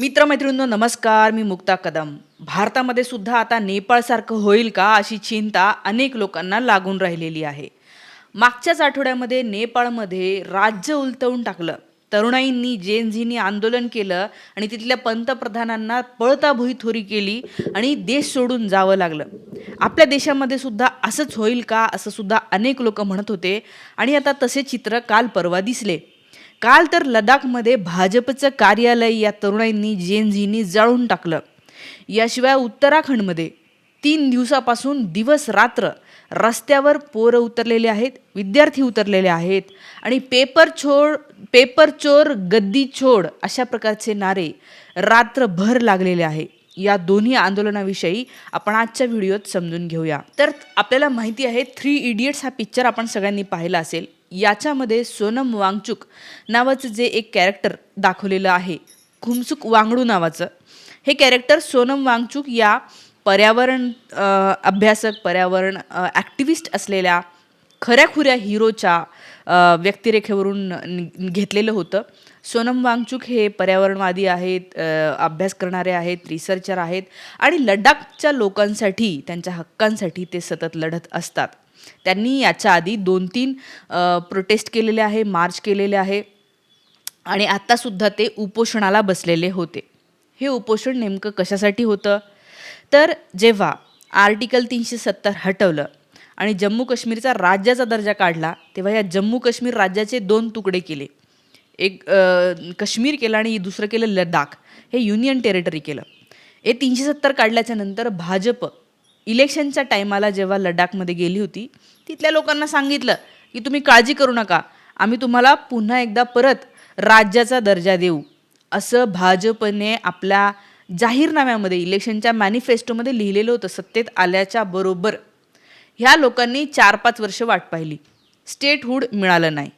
मित्रमैत्रिणींनो नमस्कार. मी मुक्ता कदम. भारतामध्ये सुद्धा आता नेपाळसारखं होईल का अशी चिंता अनेक लोकांना लागून राहिलेली आहे. मागच्याच आठवड्यामध्ये नेपाळमध्ये राज्य उलटवून टाकलं. तरुणाईंनी जेनझीनी आंदोलन केलं आणि तिथल्या पंतप्रधानांना पळता भुईथोरी केली आणि देश सोडून जावं लागलं. आपल्या देशामध्ये सुद्धा असंच होईल का असं सुद्धा अनेक लोक म्हणत होते आणि आता तसे चित्र काल परवा दिसले. काल तर लडाखमध्ये भाजपचं कार्यालय या तरुणाईंनी जेनझीनी जाळून टाकलं. याशिवाय उत्तराखंडमध्ये तीन दिवसापासून दिवस रात्र रस्त्यावर पोरं उतरलेले आहेत विद्यार्थी उतरलेले आहेत आणि पेपर छोड पेपर चोर गद्दी छोड अशा प्रकारचे नारे रात्रभर लागलेले आहे. या दोन्ही आंदोलनाविषयी आपण आजच्या व्हिडिओत समजून घेऊया. तर आपल्याला माहिती आहे थ्री इडियट्स हा पिक्चर आपण सगळ्यांनी पाहिला असेल. याच्यामध्ये सोनम वांगचुक नावाचं जे एक कॅरेक्टर दाखवलेलं आहे खुमसुक वांगडू नावाचं. हे कॅरेक्टर सोनम वांगचुक या पर्यावरण अभ्यासक पर्यावरण ॲक्टिव्हिस्ट असलेल्या खऱ्याखुऱ्या हिरोच्या व्यक्तिरेखेवरून घेतलेलं होतं. सोनम वांगचुक हे पर्यावरणवादी आहेत अभ्यास करणारे आहेत रिसर्चर आहेत आणि लडाखच्या लोकांसाठी त्यांच्या हक्कांसाठी ते सतत लढत असतात. त्यांनी याच्या आधी दोन तीन प्रोटेस्ट केलेले आहे मार्च केलेले आहे आणि आत्तासुद्धा ते उपोषणाला बसलेले होते. हे उपोषण नेमकं कशासाठी होतं? तर जेव्हा आर्टिकल तीनशे सत्तर हटवलं आणि जम्मू काश्मीरचा राज्याचा दर्जा काढला तेव्हा या जम्मू काश्मीर राज्याचे दोन तुकडे केले. एक काश्मीर केलं आणि दुसरं केलं लडाख हे युनियन टेरिटरी केलं. हे तीनशे सत्तर काढल्याच्या नंतर भाजप इलेक्शनच्या टायमाला जेव्हा लडाखमध्ये गेली होती तिथल्या लोकांना सांगितलं की तुम्ही काळजी करू नका आम्ही तुम्हाला पुन्हा एकदा परत राज्याचा दर्जा देऊ. असं भाजपने आपल्या जाहीरनाम्यामध्ये इलेक्शनच्या मॅनिफेस्टोमध्ये लिहिलेलं होतं सत्तेत आल्याच्या बरोबर. ह्या लोकांनी चार पाच वर्ष वाट पाहिली. स्टेटहूड मिळालं नाही.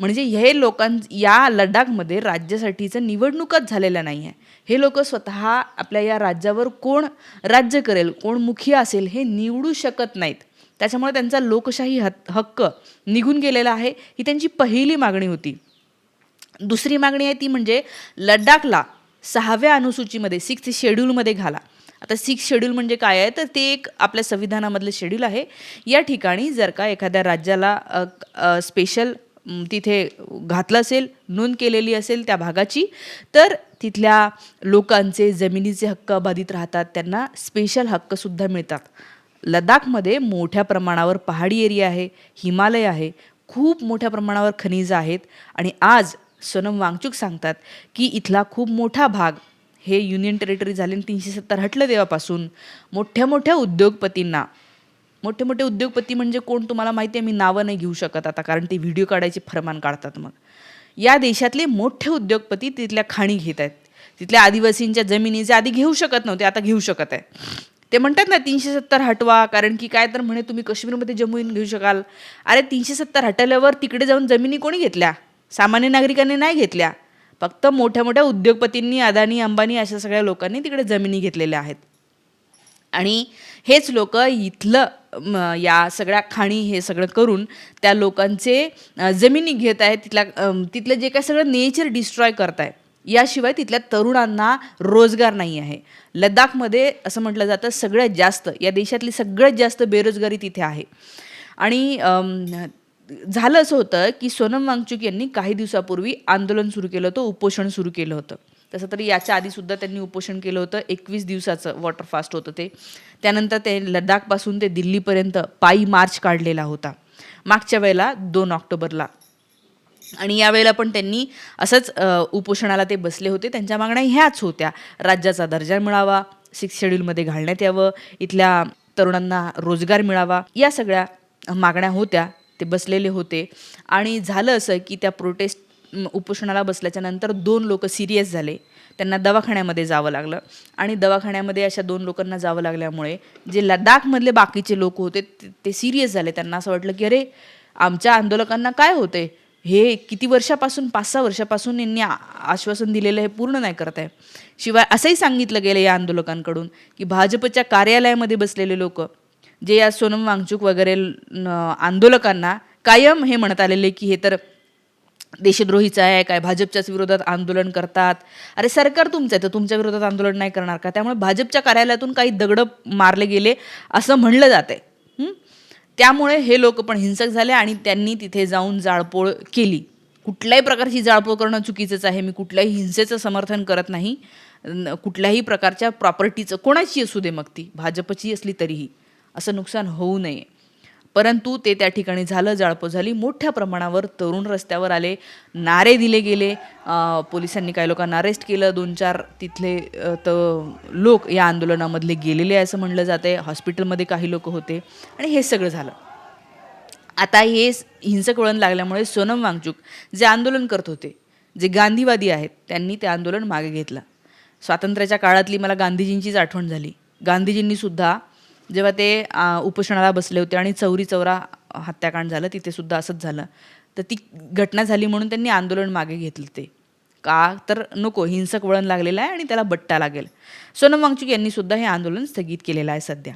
म्हणजे हे लोकां या लडाखमध्ये राज्यासाठीचं निवडणूकच झालेल्या नाही आहे. हे लोक स्वतः आपल्या या राज्यावर कोण राज्य करेल कोण मुखिया असेल हे निवडू शकत नाहीत. त्याच्यामुळे त्यांचा लोकशाही हक्क निघून गेलेला आहे ही त्यांची पहिली मागणी होती. दुसरी मागणी आहे ती म्हणजे लडाखला सहाव्या अनुसूचीमध्ये सिक्स शेड्यूलमध्ये घाला. आता सिक्स शेड्यूल म्हणजे काय आहे? तर ते एक आपल्या संविधानामधलं शेड्यूल आहे. या ठिकाणी जर का एखाद्या राज्याला स्पेशल तिथे घातलं असेल नोंद केलेली असेल त्या भागाची तर तिथल्या लोकांचे जमिनीचे हक्क बाधित राहतात त्यांना स्पेशल हक्कसुद्धा मिळतात. लडाखमध्ये मोठ्या प्रमाणावर पहाडी एरिया आहे हिमालय आहे खूप मोठ्या प्रमाणावर खनिजं आहेत आणि आज सोनम वांगचूक सांगतात की इथला खूप मोठा भाग हे युनियन टेरिटरी झाले आणि तीनशे सत्तर हटलं तेव्हापासून. मोठ्या मोठ्या उद्योगपतींना मोठे मोठे उद्योगपती म्हणजे कोण तुम्हाला माहिती आहे मी नावं नाही घेऊ शकत आता कारण ते व्हिडिओ काढायचे फरमान काढतात मग. या देशातले मोठे उद्योगपती तिथल्या खाणी घेत आहेत. तिथल्या आदिवासींच्या जमिनीचे आधी घेऊ शकत नव्हते आता घेऊ शकत आहे ते म्हणतात ना तीनशे सत्तर हटवा कारण की काय तर म्हणे तुम्ही काश्मीरमध्ये जमीन घेऊ शकाल. अरे तीनशे सत्तर हटवल्यावर तिकडे जाऊन जमिनी कोणी घेतल्या? सामान्य नागरिकांनी नाही घेतल्या. फक्त मोठ्या मोठ्या उद्योगपतींनी अदानी अंबानी अशा सगळ्या लोकांनी तिकडे जमिनी घेतलेल्या आहेत. आणि हेच लोक इथलं या सगळ्या खाणी हे सगळं करून त्या लोकांचे जमिनी घेत आहेत तिथल्या तिथलं जे काय सगळं नेचर डिस्ट्रॉय करत आहे याशिवाय तिथल्या तरुणांना रोजगार नाही आहे. लडाखमध्ये असं म्हटलं जातं सगळ्यात जास्त या देशातली सगळ्यात जास्त बेरोजगारी तिथे आहे. आणि झालं असं होतं की सोनम वांगचुक यांनी काही दिवसापूर्वी आंदोलन सुरू केलं होतं उपोषण सुरू केलं होतं. तसं तरी याच्या आधीसुद्धा त्यांनी उपोषण केलं होतं. एकवीस दिवसाचं वॉटर फास्ट होतं ते. त्यानंतर ते लडाखपासून ते दिल्लीपर्यंत पायी मार्च काढलेला होता. मागच्या वेळेला दोन ऑक्टोबरला. आणि यावेळेला पण त्यांनी असंच उपोषणाला ते बसले होते. त्यांच्या मागण्या ह्याच होत्या. राज्याचा दर्जा मिळावा सिक्स शेड्यूलमध्ये घालण्यात यावं इथल्या तरुणांना रोजगार मिळावा या सगळ्या मागण्या होत्या. ते बसलेले होते. आणि झालं असं की त्या प्रोटेस्ट उपोषणाला बसल्याच्या नंतर दोन लोक सिरियस झाले. त्यांना दवाखान्यामध्ये जावं लागलं. आणि दवाखान्यामध्ये अशा दोन लोकांना जावं लागल्यामुळे जे लडाखमधले बाकीचे लोक होते ते- सिरियस झाले. त्यांना असं वाटलं की अरे आमच्या आंदोलकांना काय होते हे किती वर्षापासून पाच सहा वर्षापासून यांनी आश्वासन दिलेलं हे पूर्ण नाही करत आहे शिवाय असंही सांगितलं गेलं या आंदोलकांकडून की भाजपच्या कार्यालयामध्ये बसलेले लोक जे या सोनम वांगचूक वगैरे आंदोलकांना कायम हे म्हणत आलेले की हे तर देशद्रोहीचा आहे काय भाजपच्याच विरोधात आंदोलन करतात. अरे सरकार तुमचं आहे तर तुमच्या विरोधात आंदोलन नाही करणार का? त्यामुळे भाजपच्या कार्यालयातून काही दगडं मारले गेले असं म्हणलं जात आहे त्यामुळे हे लोक पण हिंसक झाले आणि त्यांनी तिथे जाऊन जाळपोळ केली. कुठल्याही प्रकारची जाळपोळ करणं चुकीचंच आहे. मी कुठल्याही हिंसेचं समर्थन करत नाही. कुठल्याही प्रकारच्या प्रॉपर्टीचं कोणाची असू दे मग ती. भाजपची असली तरीही. असं नुकसान होऊ नये. परंतु ते त्या ठिकाणी झालं जाळपोळ झाली. मोठ्या प्रमाणावर तरुण रस्त्यावर आले नारे दिले गेले. पोलिसांनी काही लोकांना अरेस्ट केलं. दोन चार तिथले तर त लोक या आंदोलनामधले गेलेले असं म्हणलं जाते हॉस्पिटलमध्ये काही लोक होते. आणि हे सगळं झालं. आता हे हिंसक वळण लागल्यामुळे सोनम वांगचूक जे आंदोलन करत होते जे गांधीवादी आहेत त्यांनी ते आंदोलन मागे घेतलं. स्वातंत्र्याच्या काळातली मला गांधीजींचीच आठवण झाली. गांधीजींनी सुद्धा जेव्हा ते उपोषणाला बसले होते आणि चौरी चौरा हत्याकांड झालं तिथे सुद्धा असंच झालं. तर ती घटना झाली म्हणून त्यांनी आंदोलन मागे घेतलं ते. का? तर नको हिंसक वळण लागलेलं आहे आणि त्याला बट्टा लागेल. सोनम वांगचुक यांनी सुद्धा हे आंदोलन स्थगित केलेलं आहे सध्या.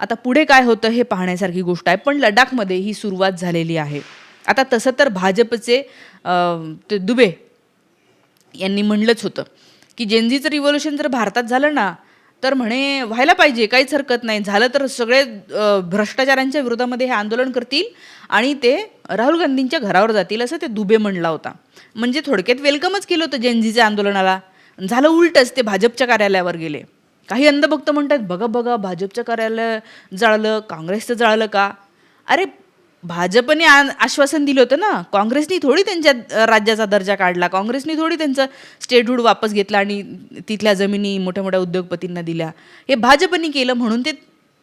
आता पुढे काय होतं हे पाहण्यासारखी गोष्ट आहे पण लडाखमध्ये ही सुरुवात झालेली आहे. आता तसं तर भाजपचे ते दुबे यांनी म्हणलंच होतं की जेनझीचं रिव्होल्युशन जर भारतात झालं ना तर म्हणे व्हायला पाहिजे काहीच हरकत नाही. झालं तर सगळे भ्रष्टाचारांच्या विरोधामध्ये हे आंदोलन करतील आणि ते राहुल गांधींच्या घरावर जातील असं ते दुबे म्हणला होता. म्हणजे थोडक्यात वेलकमच केलं होतं जेनजीच्या आंदोलनाला. झालं उलटच ते भाजपच्या कार्यालयावर गेले. काही अंधभक्त म्हणतात बघा बघा भाजपचं कार्यालय जाळलं काँग्रेसचं जाळलं का? अरे भाजपने आश्वासन दिलं होतं ना काँग्रेसनी थोडी त्यांच्या राज्याचा दर्जा काढला. काँग्रेसनी थोडी त्यांचं स्टेटहूड वापस घेतला आणि तिथल्या जमिनी मोठ्या मोठ्या उद्योगपतींना दिल्या. हे भाजपनी केलं म्हणून ते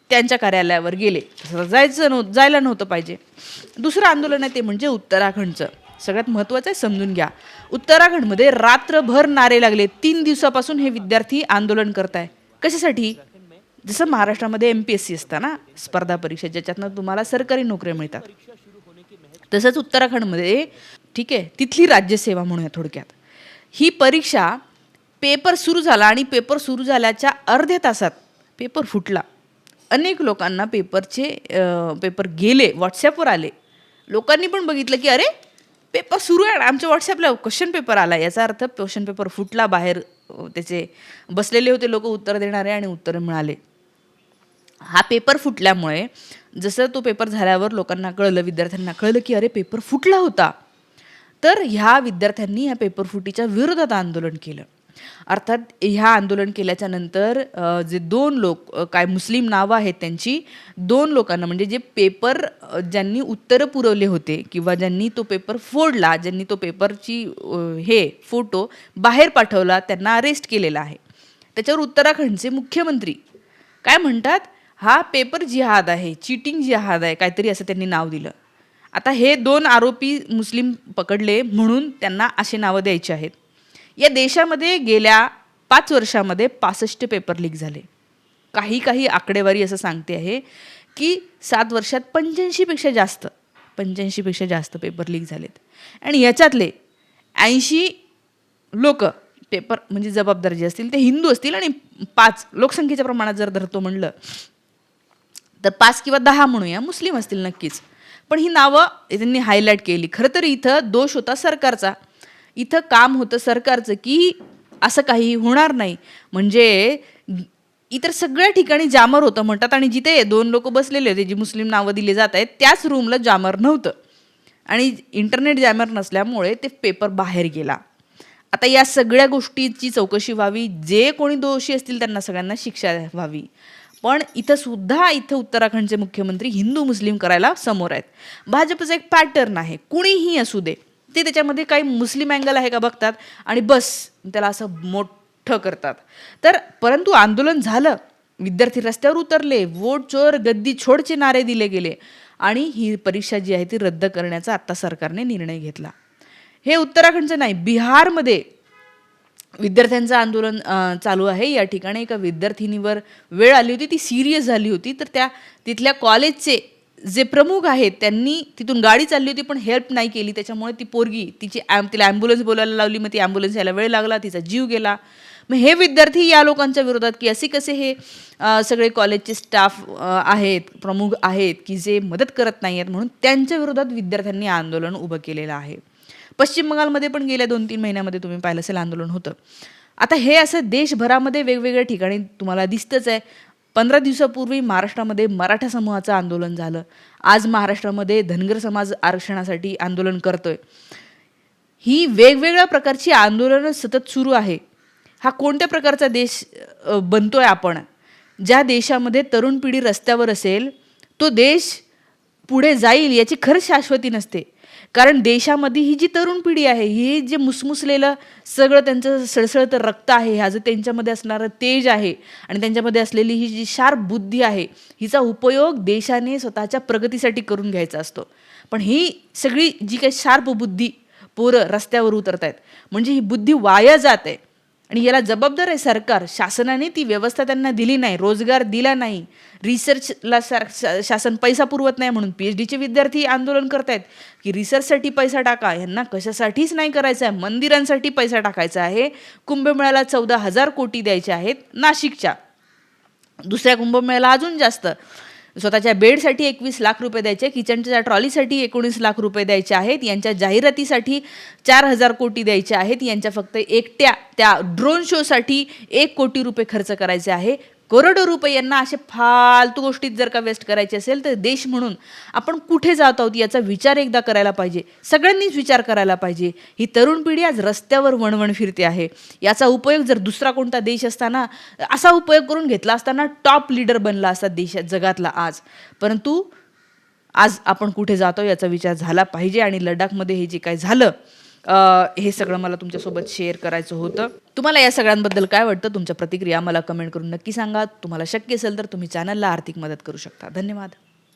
त्यांच्या कार्यालयावर गेले. जायचं नव्हतं जायला नव्हतं पाहिजे. दुसरं आंदोलन आहे ते म्हणजे उत्तराखंडचं. सगळ्यात महत्त्वाचं आहे समजून घ्या. उत्तराखंडमध्ये रात्रभर नारे लागले. तीन दिवसापासून हे विद्यार्थी आंदोलन करत आहे कशासाठी? जसं महाराष्ट्रामध्ये एम पी एस सी असतं ना स्पर्धा परीक्षा ज्याच्यातनं तुम्हाला सरकारी नोकऱ्या मिळतात. तसंच उत्तराखंडमध्ये ठीक आहे तिथली राज्यसेवा म्हणूया थोडक्यात. ही परीक्षा पेपर सुरू झाला आणि पेपर सुरू झाल्याच्या अर्ध्या तासात पेपर फुटला. अनेक लोकांना पेपरचे पेपर गेले व्हॉट्सॲपवर आले. लोकांनी पण बघितलं की अरे पेपर सुरू आहे आमच्या व्हॉट्सॲपला क्वेश्चन पेपर आला. याचा अर्थ क्वेश्चन पेपर फुटला बाहेर त्याचे बसलेले होते लोक उत्तर देणारे आणि उत्तरं मिळाले. हा पेपर फुटल्यामुळे जसं तो पेपर झाल्यावर लोकांना कळलं विद्यार्थ्यांना कळलं की अरे पेपर फुटला होता. तर ह्या विद्यार्थ्यांनी ह्या पेपर फुटीच्या विरोधात आंदोलन केलं. अर्थात ह्या आंदोलन केल्याच्यानंतर जे दोन लोक काय मुस्लिम नावं आहेत त्यांची दोन लोकांना म्हणजे जे पेपर ज्यांनी उत्तरं पुरवले होते किंवा ज्यांनी तो पेपर फोडला ज्यांनी तो पेपरची हे फोटो बाहेर पाठवला त्यांना अरेस्ट केलेला आहे. त्याच्यावर उत्तराखंडचे मुख्यमंत्री काय म्हणतात? हा पेपर जिहाद आहे चिटिंग जिहाद आहे काहीतरी असं त्यांनी नाव दिलं. आता हे दोन आरोपी मुस्लिम पकडले म्हणून त्यांना असे नावं द्यायचे आहेत. या देशामध्ये गेल्या पाच वर्षामध्ये पासष्ट पेपर लीक झाले. काही काही आकडेवारी असं सांगते आहे की सात वर्षात पंच्याऐंशीपेक्षा जास्त पंच्याऐंशीपेक्षा जास्त पेपर लीक झालेत. आणि याच्यातले ऐंशी लोक पेपर म्हणजे जबाबदार जे असतील ते हिंदू असतील आणि पाच लोकसंख्येच्या प्रमाणात जर धरतो म्हणलं तर पाच किंवा दहा म्हणूया. मुस्लिम असतील नक्कीच. पण ही नावं त्यांनी हायलाईट केली. खरं तर इथं दोष होता सरकारचा. इथं काम होतं सरकारचं की असं काही होणार नाही. म्हणजे इतर सगळ्या ठिकाणी जामर होतं म्हणतात आणि जिथे दोन लोक बसलेले होते जी मुस्लिम नावं दिली जात आहेत त्याच रूमला जामर नव्हतं. आणि इंटरनेट जॅमर नसल्यामुळे ते पेपर बाहेर गेला. आता या सगळ्या गोष्टीची चौकशी व्हावी. जे कोणी दोषी असतील त्यांना सगळ्यांना शिक्षा व्हावी. पण इथं सुद्धा इथं उत्तराखंडचे मुख्यमंत्री हिंदू मुस्लिम करायला समोर आहेत. भाजपचं एक पॅटर्न आहे. कुणीही असू दे. ते त्याच्यामध्ये काही मुस्लिम अँगल आहे का बघतात? आणि बस त्याला असं मोठं करतात. तर परंतु आंदोलन झालं. विद्यार्थी रस्त्यावर उतरले. वोट चोर गद्दी छोडचे नारे दिले गेले. आणि ही परीक्षा जी आहे ती रद्द करण्याचा आत्ता सरकारने निर्णय घेतला. हे उत्तराखंडचं नाही बिहारमध्ये विद्यार्थ्यांचं आंदोलन चालू आहे. या ठिकाणी एका विद्यार्थिनीवर वेळ आली होती. ती सिरियस झाली होती. तर त्या तिथल्या कॉलेजचे जे प्रमुख आहेत त्यांनी तिथून गाडी चालली होती पण हेल्प नाही केली. त्याच्यामुळे ती पोरगी तिची ॲम तिला ॲम्ब्युलन्स बोलायला लावली. मग ती ॲम्ब्युलन्स यायला वेळ लागला. तिचा जीव गेला. मग हे विद्यार्थी या लोकांच्या विरोधात की असे कसे हे सगळे कॉलेजचे स्टाफ आहेत प्रमुख आहेत की जे मदत करत नाही आहेत म्हणून त्यांच्या विरोधात विद्यार्थ्यांनी आंदोलन उभं केलेलं आहे. पश्चिम बंगालमध्ये पण गेल्या दोन तीन महिन्यामध्ये तुम्ही पाहिलं असेल आंदोलन होतं. आता हे असं देशभरामध्ये वेगवेगळ्या ठिकाणी तुम्हाला दिसतंच आहे. पंधरा दिवसापूर्वी महाराष्ट्रामध्ये मराठा समूहाचं आंदोलन झालं. आज महाराष्ट्रामध्ये धनगर समाज आरक्षणासाठी आंदोलन करतोय. ही वेगवेगळ्या प्रकारची आंदोलनं सतत सुरू आहे. हा कोणत्या प्रकारचा देश बनतोय आपण? ज्या देशामध्ये तरुण पिढी रस्त्यावर असेल तो देश पुढे जाईल याची खरंच शाश्वती नसते. कारण देशामध्ये ही जी तरुण पिढी आहे ही जे मुसमुसलेलं सगळं त्यांचं सळसळतं रक्त आहे ह्याचं त्यांच्यामध्ये असणारं तेज आहे आणि त्यांच्यामध्ये असलेली ही जी शार्प बुद्धी आहे हिचा उपयोग देशाने स्वतःच्या प्रगतीसाठी करून घ्यायचा असतो. पण ही सगळी जी काही शार्प बुद्धी पोरं रस्त्यावर उतरत आहेत म्हणजे ही बुद्धी वाया जात आहे. आणि याला जबाबदार आहे सरकार. शासनाने ती व्यवस्था त्यांना दिली नाही रोजगार दिला नाही. रिसर्चला सर शा- शासन पैसा पुरवत नाही म्हणून पी एच डीचे विद्यार्थी आंदोलन करतायत की रिसर्चसाठी पैसा टाका. यांना कशासाठीच नाही करायचं आहे. मंदिरांसाठी पैसा टाकायचा आहे. कुंभमेळ्याला चौदा हजार कोटी द्यायचे आहेत नाशिकच्या. दुसऱ्या कुंभमेळ्याला अजून जास्त. स्वतःच्या बेडसाठी एकवीस लाख रुपये द्यायचे किचनच्या ट्रॉलीसाठी एकोणीस लाख रुपये द्यायचे आहेत यांच्या जाहिरातीसाठी चार हजार कोटी द्यायचे आहेत यांच्या फक्त एकट्या त्या ड्रोन शोसाठी एक कोटी रुपये खर्च करायचे आहे. करोडो रुपये यांना असे फालतू गोष्टीत जर का वेस्ट करायचे असेल तर देश म्हणून आपण कुठे जात आहोत याचा विचार एकदा करायला पाहिजे. सगळ्यांनीच विचार करायला पाहिजे. ही तरुण पिढी आज रस्त्यावर वणवण फिरते आहे. याचा उपयोग जर दुसरा कोणता देश असताना असा उपयोग करून घेतला असताना टॉप लीडर बनला असता देशात जगातला आज. परंतु आज आपण कुठे जातो याचा विचार झाला पाहिजे आणि लडाखमध्ये हे जे काय झालं हे सगळं मला तुमच्यासोबत शेअर करायचं होतं. तुम्हाला या सगळ्यांबद्दल काय वाटतं? तुमच्या प्रतिक्रिया मला कमेंट करून नक्की सांगा. तुम्हाला शक्य असेल तर तुम्ही चॅनलला आर्थिक मदत करू शकता. धन्यवाद.